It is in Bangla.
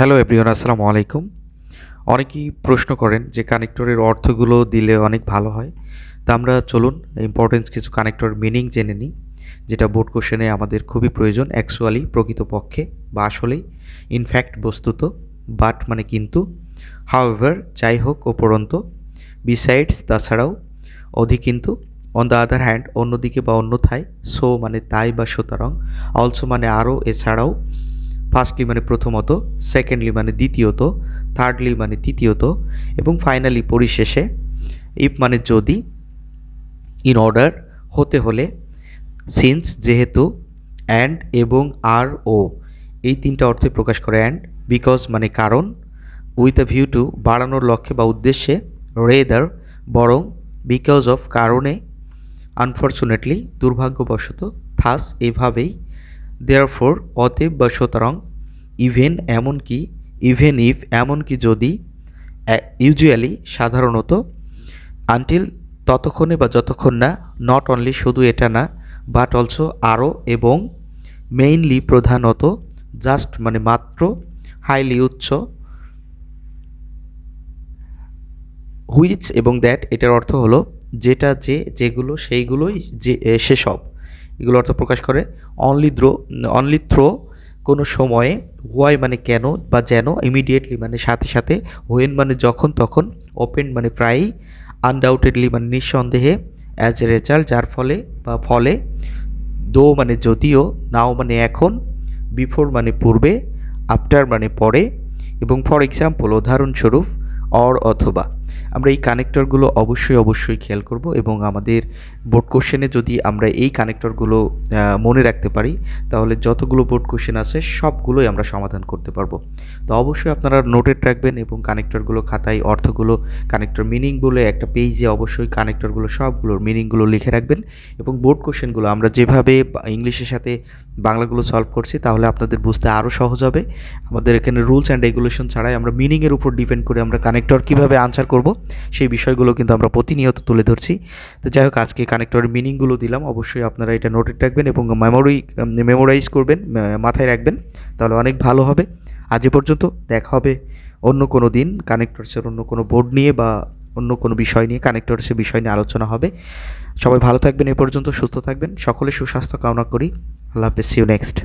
হ্যালো এভরিওয়ান, আসসালামু আলাইকুম। অনেকেই প্রশ্ন করেন যে কানেক্টরের অর্থগুলো দিলে অনেক ভালো হয়। তা আমরা চলুন ইম্পর্টেন্স কিছু কানেক্টর মিনিং জেনে নিই, যেটা বোর্ড কোশ্চেনে আমাদের খুবই প্রয়োজন অ্যাকচুয়ালি প্রকৃতপক্ষে বা আসলেই ইনফ্যাক্ট বস্তুত বাট মানে কিন্তু। হাউএভার যাই হোক উপরন্ত বিসাইডস তাছাড়াও, অধিক কিন্তু অন দ্য আদার হ্যান্ড অন্যদিকে বা অন্যথায় সো মানে তাই বা সুতরাং অলসো মানে আরও, এছাড়াও ফার্স্টলি মানে প্রথমত সেকেন্ডলি মানে দ্বিতীয়ত থার্ডলি মানে তৃতীয়ত, এবং ফাইনালি পরিশেষে ইফ মানে যদি ইন অর্ডার হতে হলে সিন্স যেহেতু অ্যান্ড এবং আর ও এই তিনটা অর্থে প্রকাশ করে অ্যান্ড বিকজ মানে কারণ উইথ আ ভিউ টু বাড়ানোর লক্ষ্যে বা উদ্দেশ্যে রেদার বরং বিকজ অফ কারণে আনফর্চুনেটলি দুর্ভাগ্যবশত থাস এভাবেই দেয়ার ফোর অতএব বা সুতরাং ইভেন এমনকি ইভেন ইফ এমনকি যদি ইউজুয়ালি সাধারণত আনটিল ততক্ষণে বা যতক্ষণ না নট অনলি শুধু এটা না বাট অলসো আরও এবং মেইনলি প্রধানত জাস্ট মানে মাত্র হাইলি উচ্চ হুইচ এবং দ্যাট এটার অর্থ হলো যেটা যে, যেগুলো, সেইগুলোই যে সেসব। এগুলো অর্থ প্রকাশ করে। অনলি দ্রো অনলি থ্রো কোনো সময়ে হোয়াই মানে কেন বা যেন ইমিডিয়েটলি মানে সাথে সাথে হোয়েন মানে যখন তখন ওপেন মানে প্রায়ই আনডাউটেডলি মানে নিঃসন্দেহে অ্যাজ এ রেজাল্ট যার ফলে বা ফলে দো মানে যদিও নাও মানে এখন বিফোর মানে পূর্বে আফটার মানে পরে এবং ফর এক্সাম্পল উদাহরণস্বরূপ অর অথবা। আমরা এই কানেক্টরগুলো অবশ্যই অবশ্যই খেয়াল করব এবং আমাদের বোর্ড কোশ্চেনে যদি আমরা এই কানেক্টরগুলো মনে রাখতে পারি, তাহলে যতগুলো বোর্ড কোশ্চেন আছে সবগুলোই আমরা সমাধান করতে পারব। তো অবশ্যই আপনারা নোটেড রাখবেন এবং কানেক্টরগুলো খাতায় অর্থগুলো কানেক্টর মিনিং বলে একটা পেজে অবশ্যই কানেক্টরগুলো সবগুলোর মিনিংগুলো লিখে রাখবেন এবং বোর্ড কোশ্চেনগুলো আমরা যেভাবে ইংলিশের সাথে বাংলাগুলো সলভ করছি, তাহলে আপনাদের বুঝতে আরও সহজ হবে। আমাদের এখানে রুলস অ্যান্ড রেগুলেশন ছাড়াই আমরা মিনিংয়ের উপর ডিপেন্ড করে আমরা কানেক্টর কীভাবে আনসার করব সেই বিষয়গুলো কিন্তু আমরা প্রতিনিয়ত তুলে ধরছি। তো যাই হোক, আজকে কানেক্টরের মিনিংগুলো দিলাম। অবশ্যই আপনারা এটা নোটেড রাখবেন এবং মেমোরি মেমোরাইজ করবেন মাথায় রাখবেন। তাহলে অনেক ভালো হবে। আজ পর্যন্ত দেখা হবে অন্য কোনো দিন। কানেক্টরসের অন্য কোনো বোর্ড নিয়ে বা অন্য কোনো বিষয় নিয়ে কানেক্টরসের বিষয় নিয়ে আলোচনা হবে। সবাই ভালো থাকবেন এ পর্যন্ত, সুস্থ থাকবেন। সকলে সুস্বাস্থ্য কামনা করি। আল্লাহ হাফেজ। See you next